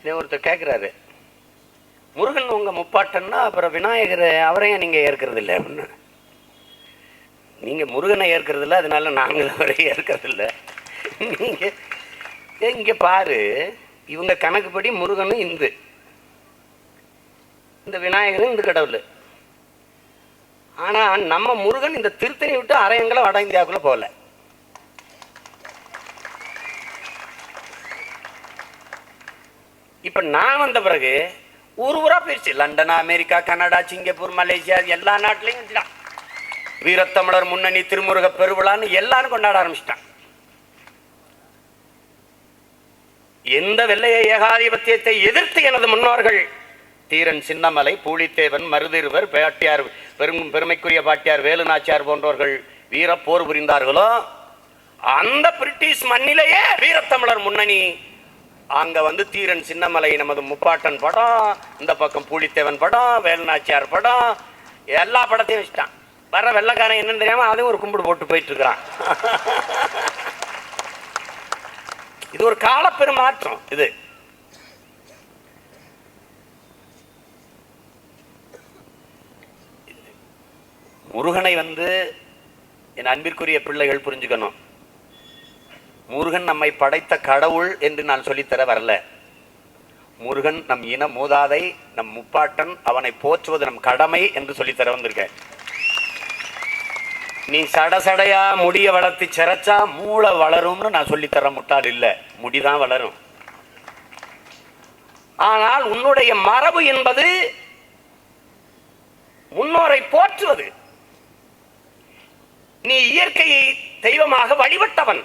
இதே ஒருத்தர் கேட்குறாரு முருகன் உங்கள் முப்பாட்டன்னா அப்புறம் விநாயகர் அவரையும் நீங்கள் ஏற்கிறது இல்லை அப்படின்னு. நீங்கள் முருகனை ஏற்கிறது இல்லை அதனால நாங்கள் அவரை ஏற்கிறது இல்லை நீங்கள் இங்கே பாரு. இவங்க கணக்குப்படி முருகனும் இந்து. இந்த விநாயகரும் இந்து கடவுள். ஆனால் நம்ம முருகன் இந்த திருத்தணி விட்டு அரையங்களை வட இந்தியாவுக்குள்ளே போகல. இப்ப நான் வந்த பிறகு ஊர் ஊராக போயிடுச்சு London America Canada Singapore Malaysia எல்லா நாட்டிலையும் வந்துட்டான் வீரத்தமிழர் முன்னணி திருமுருக பெருவிழான்னு எல்லாரும் கொண்டாட ஆரம்பிச்சிட்டான் எந்த வெள்ளைய ஏகாதிபத்தியத்தை எதிர்த்து எனது முன்னோர்கள் தீரன் சின்னமலை பூலித்தேவன் மருதிருவர் பாட்டியார் பெரும் பெருமைக்குரிய பாட்டியார் வேலுநாச்சியார் போன்றவர்கள் வீர போர் புரிந்தார்களோ அந்த பிரிட்டிஷ் மண்ணிலேயே வீரத்தமிழர் முன்னணி அங்கே வந்து தீரன் சின்னமலை நமது முப்பாட்டன் படம் இந்த பக்கம் பூலித்தேவன் படம் வேலுநாச்சியார் படம் எல்லா படத்தையும் வச்சுட்டான். வர வெள்ளைக்காரன் என்னன்னு தெரியாமல் அதையும் ஒரு கும்பிடு போட்டு போயிட்டு இருக்கிறான் இது ஒரு காலப்பெருமாற்றம் இது. முருகனை வந்து என் அன்பிற்குரிய பிள்ளைகள் புரிஞ்சுக்கணும். முருகன் நம்மை படைத்த கடவுள் என்று நான் சொல்லித்தர வரல. முருகன் நம் இன மூதாதை நம் முப்பாட்டன் அவனை போற்றுவது நம் கடமை என்று சொல்லித்தர வந்திருக்கேன் நீ சடசடையா முடிய வளர்த்து சிரைச்சா மூளை வளரும்னு நான் சொல்லித்தர முட்டாள் இல்லை. முடிதான் வளரும். ஆனால் உன்னுடைய மரபு என்பது முன்னோரை போற்றுவது. நீ இயற்கையை தெய்வமாக வழிபட்டவன்.